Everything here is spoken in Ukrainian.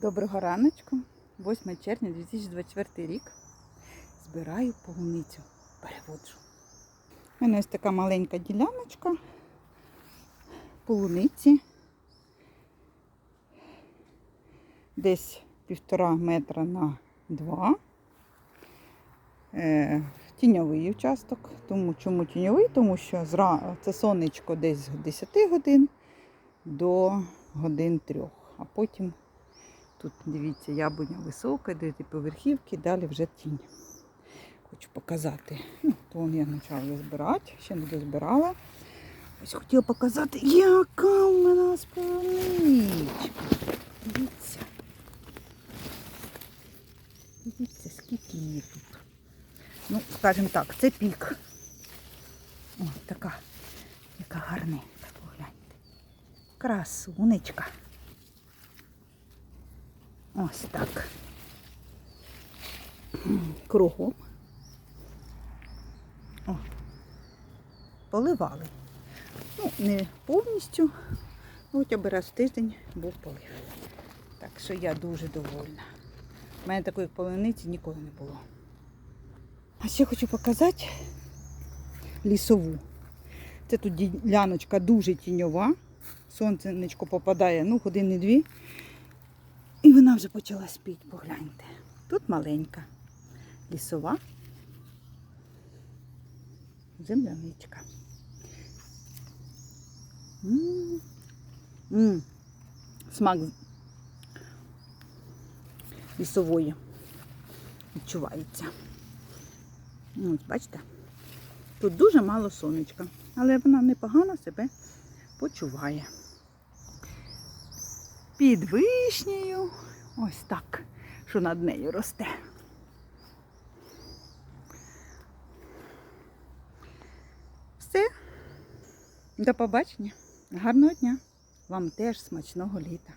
Доброго раночку, 8 червня 2024 рік. Збираю полуницю, переводжу. У мене ось така маленька діляночка полуниці. Десь півтора метра на два. Е, тіньовий участок. Тому чому тіньовий? Тому що це сонечко десь з 10 годин до годин 3, а потім Тут дивіться, яблуня висока, ті поверхівки, далі вже тінь. Хочу показати. Ну, то я почала збирати, ще не дозбирала. Ось хотіла показати, яка у мене сполоничка. Дивіться. Дивіться, скільки її тут. Ну, скажімо так, це пік. О, така, яка гарненька, погляньте. Красунечка. Ось так. Кругом. О, поливали. Ну, не повністю, хоча б раз в тиждень був полив. Так що я дуже довольна. У мене такої полениці ніколи не було. А ще хочу показати лісову. Це тут діляночка дуже тіньова. Сонценечко попадає, ну, години-дві. І вона вже почала спіти, погляньте. Тут маленька лісова земляничка. М-м. М. Смак лісової відчувається. Ну, Ось, бачите? Тут дуже мало сонечка, але вона непогано себе почуває під вишнею. Ось так, що над нею росте. Все. До побачення. Гарного дня. Вам теж смачного літа.